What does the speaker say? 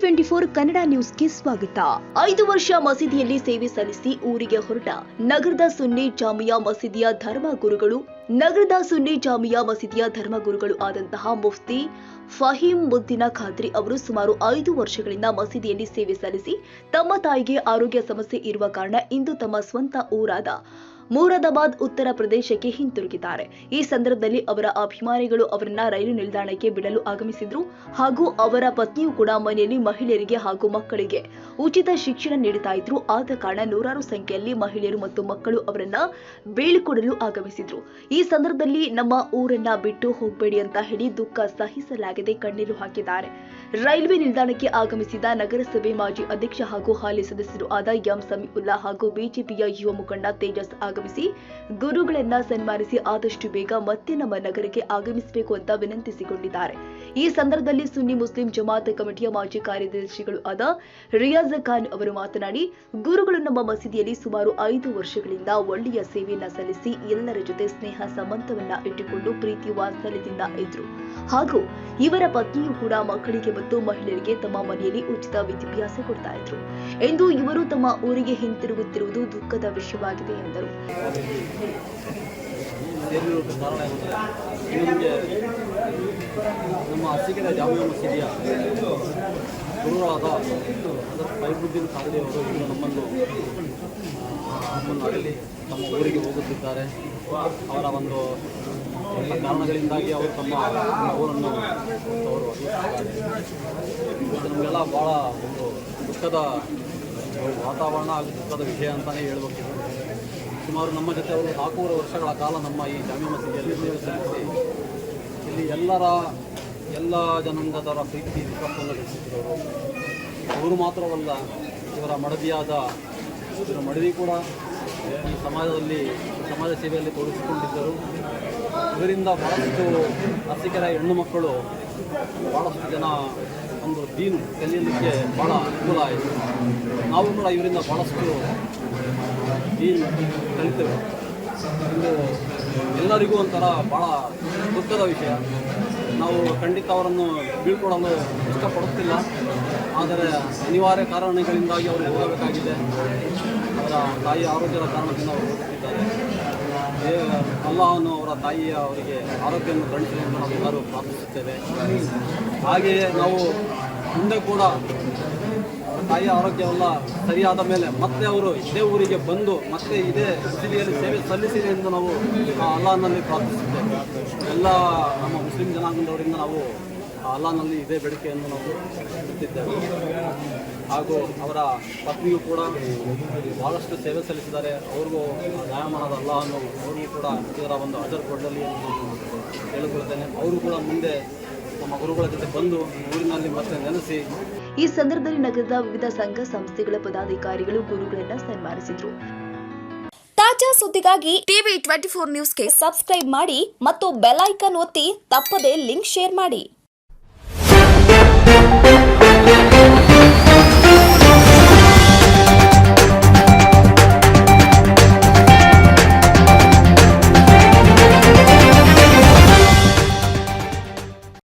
Twenty four Kannada ನ್ಯೂಸ್ಗೆ ಸ್ವಾಗತ. ಐದು ವರ್ಷ ಮಸೀದಿಯಲ್ಲಿ ಸೇವೆ ಸಲ್ಲಿಸಿ ಊರಿಗೆ ಹೊರಟ ನಗರದ ಸುನ್ನಿ ಜಾಮಿಯಾ ಮಸೀದಿಯ ಧರ್ಮ ಗುರುಗಳು ನಗರದ ಸುನ್ನಿ ಜಾಮಿಯಾ ಮಸೀದಿಯ ಧರ್ಮಗುರುಗಳು ಆದಂತಹ ಮುಫ್ತಿ ಫಹೀಂ ಮುದ್ದಿನ ಖಾದ್ರಿ ಅವರು ಸುಮಾರು ಐದು ವರ್ಷಗಳಿಂದ ಮಸೀದಿಯಲ್ಲಿ ಸೇವೆ ಸಲ್ಲಿಸಿ ತಮ್ಮ ತಾಯಿಗೆ ಆರೋಗ್ಯ ಸಮಸ್ಯೆ ಇರುವ ಕಾರಣ ಇಂದು ತಮ್ಮ ಸ್ವಂತ ಊರಾದ ಮೂರಾದಾಬಾದ್ ಉತ್ತರ ಪ್ರದೇಶಕ್ಕೆ ಹಿಂತಿರುಗಿದ್ದಾರೆ. ಈ ಸಂದರ್ಭದಲ್ಲಿ ಅವರ ಅಭಿಮಾನಿಗಳು ಅವರನ್ನ ರೈಲು ನಿಲ್ದಾಣಕ್ಕೆ ಬಿಡಲು ಆಗಮಿಸಿದ್ರು. ಹಾಗೂ ಅವರ ಪತ್ನಿಯು ಕೂಡ ಮನೆಯಲ್ಲಿ ಮಹಿಳೆಯರಿಗೆ ಹಾಗೂ ಮಕ್ಕಳಿಗೆ ಉಚಿತ ಶಿಕ್ಷಣ ನೀಡುತ್ತಾ ಇದ್ರು. ಆದ ಕಾರಣ ನೂರಾರು ಸಂಖ್ಯೆಯಲ್ಲಿ ಮಹಿಳೆಯರು ಮತ್ತು ಮಕ್ಕಳು ಅವರನ್ನ ಬೀಳ್ಕೊಡಲು ಆಗಮಿಸಿದ್ರು. ಈ ಸಂದರ್ಭದಲ್ಲಿ ನಮ್ಮ ಊರನ್ನ ಬಿಟ್ಟು ಹೋಗಬೇಡಿ ಅಂತ ಹೇಳಿ ದುಃಖ ಸಹಿಸಲಾಗದೆ ಕಣ್ಣೀರು ಹಾಕಿದ್ದಾರೆ. ರೈಲ್ವೆ ನಿಲ್ದಾಣಕ್ಕೆ ಆಗಮಿಸಿದ ನಗರಸಭೆ ಮಾಜಿ ಅಧ್ಯಕ್ಷ ಹಾಗೂ ಹಾಲಿ ಸದಸ್ಯರು ಆದ ಎಂ ಸಮೀವುಲ್ಲಾ ಹಾಗೂ ಬಿಜೆಪಿಯ ಯುವ ಮುಖಂಡ ತೇಜಸ್ ಆಗಮಿಸಿ ಗುರುಗಳನ್ನ ಸನ್ಮಾನಿಸಿ ಆದಷ್ಟು ಬೇಗ ಮತ್ತೆ ನಮ್ಮ ನಗರಕ್ಕೆ ಆಗಮಿಸಬೇಕು ಅಂತ ವಿನಂತಿಸಿಕೊಂಡಿದ್ದಾರೆ. ಈ ಸಂದರ್ಭದಲ್ಲಿ ಸುನ್ನಿ ಮುಸ್ಲಿಂ ಜಮಾತ್ ಕಮಿಟಿಯ ಮಾಜಿ ಕಾರ್ಯದರ್ಶಿಗಳು ಆದ ರಿಯಾಜ್ ಖಾನ್ ಅವರು ಮಾತನಾಡಿ, ಗುರುಗಳು ನಮ್ಮ ಮಸೀದಿಯಲ್ಲಿ ಸುಮಾರು ಐದು ವರ್ಷಗಳಿಂದ ಒಳ್ಳೆಯ ಸೇವೆಯನ್ನ ಸಲ್ಲಿಸಿ ಎಲ್ಲರ ಜೊತೆ ಸ್ನೇಹ ಸಂಬಂಧವನ್ನ ಇಟ್ಟುಕೊಂಡು ಪ್ರೀತಿ ವಾತ್ಸಲ್ಯದಿಂದ ಇದ್ರು. ಹಾಗೂ ಇವರ ಪತ್ನಿಯು ಕೂಡ ಮಕ್ಕಳಿಗೆ ಮತ್ತು ಮಹಿಳೆಯರಿಗೆ ತಮ್ಮ ಮನೆಯಲ್ಲಿ ಉಚಿತ ವಿದ್ಯಾಭ್ಯಾಸ ಕೊಡ್ತಾ ಇದ್ರು. ಎಂದು ಇವರು ತಮ್ಮ ಊರಿಗೆ ಹಿಂತಿರುಗುತ್ತಿರುವುದು ದುಃಖದ ವಿಷಯವಾಗಿದೆ ಎಂದರು. ನಮ್ಮ ಅಸಿಕೆರೆ ಜಾಮಿಯಾ ಮಸೀದಿಯ ಗುರುಗಳಾದ ಫೈಬುದ್ದೀನ್ ಅವರು ಇಂದು ನಮ್ಮನ್ನು ನಮ್ಮನ್ನು ಅಗಲಿ ತಮ್ಮ ಊರಿಗೆ ಹೋಗುತ್ತಿದ್ದಾರೆ. ಅವರ ಒಂದು ಕಾರಣಗಳಿಂದಾಗಿ ಅವರು ತಮ್ಮ ಊರನ್ನು ಅವರು ನಮಗೆಲ್ಲ ಭಾಳ ಒಂದು ದುಃಖದ ವಾತಾವರಣ ಹಾಗೂ ದುಃಖದ ವಿಷಯ ಅಂತಲೇ ಹೇಳಬೇಕು. ಸುಮಾರು ನಮ್ಮ ಜೊತೆ ಅವರು ನಾಲ್ಕೂವರೆ ವರ್ಷಗಳ ಕಾಲ ನಮ್ಮ ಈ ಜಾಮಿ ಮಸೀದಿಯಲ್ಲಿ ಸಲ್ಲಿಸಿ ಇಲ್ಲಿ ಎಲ್ಲರ, ಎಲ್ಲ ಜನಾಂಗದವರ ಪ್ರೀತಿ ಗಳಿಸಿದ್ರು ಅವರು ಮಾತ್ರವಲ್ಲ, ಇವರ ಮಡದಿಯಾದ, ಇವರ ಮಡದಿ ಕೂಡ ಈ ಸಮಾಜದಲ್ಲಿ ಸಮಾಜ ಸೇವೆಯಲ್ಲಿ ತೊಡಗಿಸಿಕೊಂಡಿದ್ದರು. ಇದರಿಂದ ಬಹಳಷ್ಟು ಅರ್ಸಿಕೆರ ಹೆಣ್ಣು ಮಕ್ಕಳು ಭಾಳಷ್ಟು ಜನ ಒಂದು ದೀನ್ ಕಲಿಯಲಿಕ್ಕೆ ಭಾಳ ಅನುಕೂಲ ಆಯಿತು. ನಾವು ಕೂಡ ಇವರಿಂದ ಭಾಳಷ್ಟು ದೀನ್ ಕಲಿತೇವೆ. ಇದು ಎಲ್ಲರಿಗೂ ಒಂಥರ ಭಾಳ ದುಃಖದ ವಿಷಯ. ನಾವು ಖಂಡಿತ ಅವರನ್ನು ಬೀಳ್ಕೊಡಲು ಇಷ್ಟಪಡುತ್ತಿಲ್ಲ. ಆದರೆ ಅನಿವಾರ್ಯ ಕಾರಣಗಳಿಂದಾಗಿ ಅವರು ಹೋಗಬೇಕಾಗಿದೆ ಅವರ ತಾಯಿಯ ಆರೋಗ್ಯದ ಕಾರಣದಿಂದ ಅವರು ಹೋಗುತ್ತಿದ್ದಾರೆ ಅಲ್ಲಾಹನು ಅವರ ತಾಯಿಯ ಅವರಿಗೆ ಆರೋಗ್ಯವನ್ನು ಕರುಣಿಸಲಿ ಎಂದು ನಾವು ಎಲ್ಲರೂ ಪ್ರಾರ್ಥಿಸುತ್ತೇವೆ. ಹಾಗೆಯೇ ನಾವು ಮುಂದೆ ಕೂಡ ತಾಯಿಯ ಆರೋಗ್ಯವೆಲ್ಲ ಸರಿಯಾದ ಮೇಲೆ ಮತ್ತೆ ಅವರು ಇದೇ ಊರಿಗೆ ಬಂದು ಮತ್ತೆ ಇದೇ ಸ್ಥಿತಿಯಲ್ಲಿ ಸೇವೆ ಸಲ್ಲಿಸಿದೆ ಎಂದು ನಾವು ಅಲ್ಲಾಹನಲ್ಲಿ ಪ್ರಾರ್ಥಿಸುತ್ತೇವೆ. ಎಲ್ಲ ನಮ್ಮ ಮುಸ್ಲಿಂ ಜನಾಂಗದವರಿಂದ ನಾವು ಆ ಅಲ್ಲಾಹನಲ್ಲಿ ಇದೇ ಬೇಡಿಕೆಯನ್ನು ನಾವು ಇಡುತ್ತಿದ್ದೇವೆ ಹಾಗೂ ಅವರ ಪತ್ನಿಯು ಕೂಡ ಭಾಳಷ್ಟು ಸೇವೆ ಸಲ್ಲಿಸಿದ್ದಾರೆ. ಅವ್ರಿಗೂ ನ್ಯಾಯಮಾನದ ಅನ್ನೋ ಅವ್ರಿಗೂ ಕೂಡ ಇದರ ಒಂದು ಅಜರ್ ಕೊಡಲಿ ಹೇಳಿಕೊಳ್ತೇನೆ ಅವರು ಕೂಡ ಮುಂದೆ ನಮ್ಮ ಗುರುಗಳ ಜೊತೆ ಬಂದು ಊರಿನಲ್ಲಿ ಮತ್ತೆ ನೆನೆಸಿ ಈ ಸಂದರ್ಭದಲ್ಲಿ ನಗರದ ವಿವಿಧ ಸಂಘ ಸಂಸ್ಥೆಗಳ ಪದಾಧಿಕಾರಿಗಳು ಗುರುಗಳನ್ನ ಸನ್ಮಾನಿಸಿದ್ರು. ತಾಜಾ ಸುದ್ದಿಗಾಗಿ ಟಿವಿ ಟ್ವೆಂಟಿ ಫೋರ್ ನ್ಯೂಸ್ಗೆ ಸಬ್ಸ್ಕ್ರೈಬ್ ಮಾಡಿ ಮತ್ತು ಬೆಲ್ ಐಕನ್ ಒತ್ತಿ ತಪ್ಪದೇ ಲಿಂಕ್ ಶೇರ್ ಮಾಡಿ. Thank you.